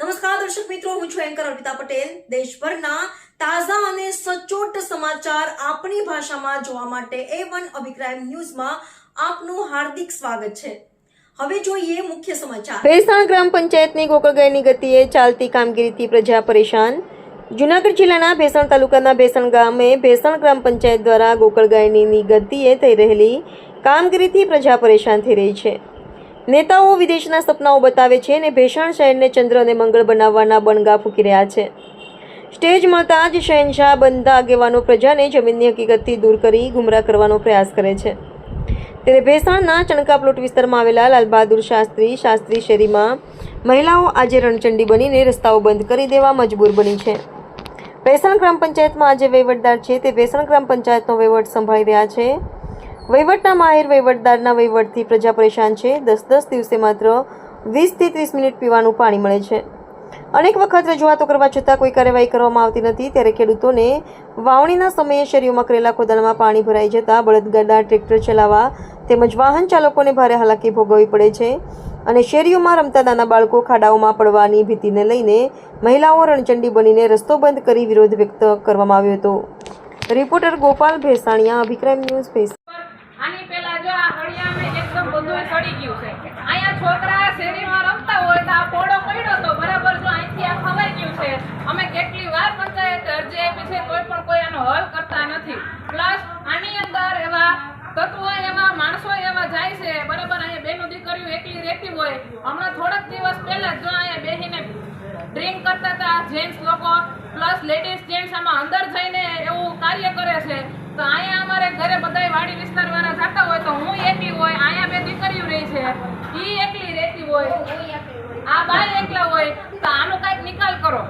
નમસ્કાર, દર્શક મિત્રો, હું છું એન્કર અર્પિતા પટેલ. દેશભરના તાજા અને સચોટ સમાચાર આપણી ભાષામાં જોવા માટે એ વન અભિપ્રાય ન્યૂઝમાં આપનું હાર્દિક સ્વાગત છે. હવે જોઈએ મુખ્ય સમાચાર. ભેસાણ ગ્રામ પંચાયતની ગોકળગાયની ગતિએ ચાલતી કામગીરીથી પ્રજા પરેશાન. જુનાગઢ જિલ્લાના ભેસાણ તાલુકાના ભેસણ ગામે ભેસણ ગ્રામ પંચાયત દ્વારા ગોકળગાયની ગતિએ થઈ રહેલી કામગીરીથી પ્રજા પરેશાન થઈ રહી છે. નેતાઓ વિદેશના સપનાઓ બતાવે છે અને ભેસાણ શહેરને ચંદ્ર અને મંગળ બનાવવાના બણગા ફૂંકી રહ્યા છે. સ્ટેજ મળતા જ શહેનશાહ બંધા આગેવાનો પ્રજાને જમીનની હકીકતથી દૂર કરી ગુમરાહ કરવાનો પ્રયાસ કરે છે. ત્યારે ભેસાણના ચણકા પ્લોટ વિસ્તારમાં આવેલા લાલબહાદુર શાસ્ત્રી શાસ્ત્રી શેરીમાં મહિલાઓ આજે રણચંડી બનીને રસ્તાઓ બંધ કરી દેવા મજબૂર બની છે. ભેસાણ ગ્રામ પંચાયતમાં આજે વહીવટદાર છે તે ભેસાણ ગ્રામ પંચાયતનો વહીવટ સંભાળી રહ્યા છે. વહીવટના માહિર વહીવટદારના વહીવટથી પ્રજા પરેશાન છે. દસ દસ દિવસે માત્ર વીસથી ત્રીસ મિનિટ પીવાનું પાણી મળે છે. અનેક વખત રજૂઆતો કરવા છતાં કોઈ કાર્યવાહી કરવામાં આવતી નથી. ત્યારે ખેડૂતોને વાવણીના સમયે શેરીઓમાં કરેલા ખોદાણમાં પાણી ભરાઈ જતાં બળદગાડા, ટ્રેક્ટર ચલાવવા તેમજ વાહન ચાલકોને ભારે હાલાકી ભોગવવી પડે છે અને શેરીઓમાં રમતા નાના બાળકો ખાડાઓમાં પડવાની ભીતિને લઈને મહિલાઓ રણચંડી બનીને રસ્તો બંધ કરી વિરોધ વ્યક્ત કરવામાં આવ્યો હતો. રિપોર્ટર ગોપાલ ભેસાણીયા, અભિક્રમ ન્યૂઝ ભેસાણ આની પેલા જો આ હળિયામાં એકદમ બધું સડી ગયું છે. અહીંયા છોકરા શેરીમાં રમતા હોય તો આ પોડો પડ્યો તો બરાબર જો અહીંથી આ ખવાઈ ગયું છે. અમે કેટલી વાર પંચાયત અરજી આપી છે કોઈ પણ કોઈ આનો હલ કરતા નથી. પ્લસ આની અંદર એવા તત્વો એવા, માણસો એવા જાય છે. બરાબર, અહીંયા બેનો દીકરીઓ એકલી રહેતી હોય. હમણાં થોડાક દિવસ પહેલા જો અહીંયા બેહીને ડ્રિંક કરતા હતા જેન્ટ્સ લોકો. પ્લસ લેડીઝ જેન્ટ્સ આમાં અંદર જઈને એવું કાર્ય કરે છે. તો અહીંયા અમારે ઘરે બધાય વાડી વિસ્તાર વાળા જતા હોય તો હું એકલી ઈ એકલી રહેતી હોય આ બાય એકલા હોય તો આનો કાંઈક નિકાલ કરો.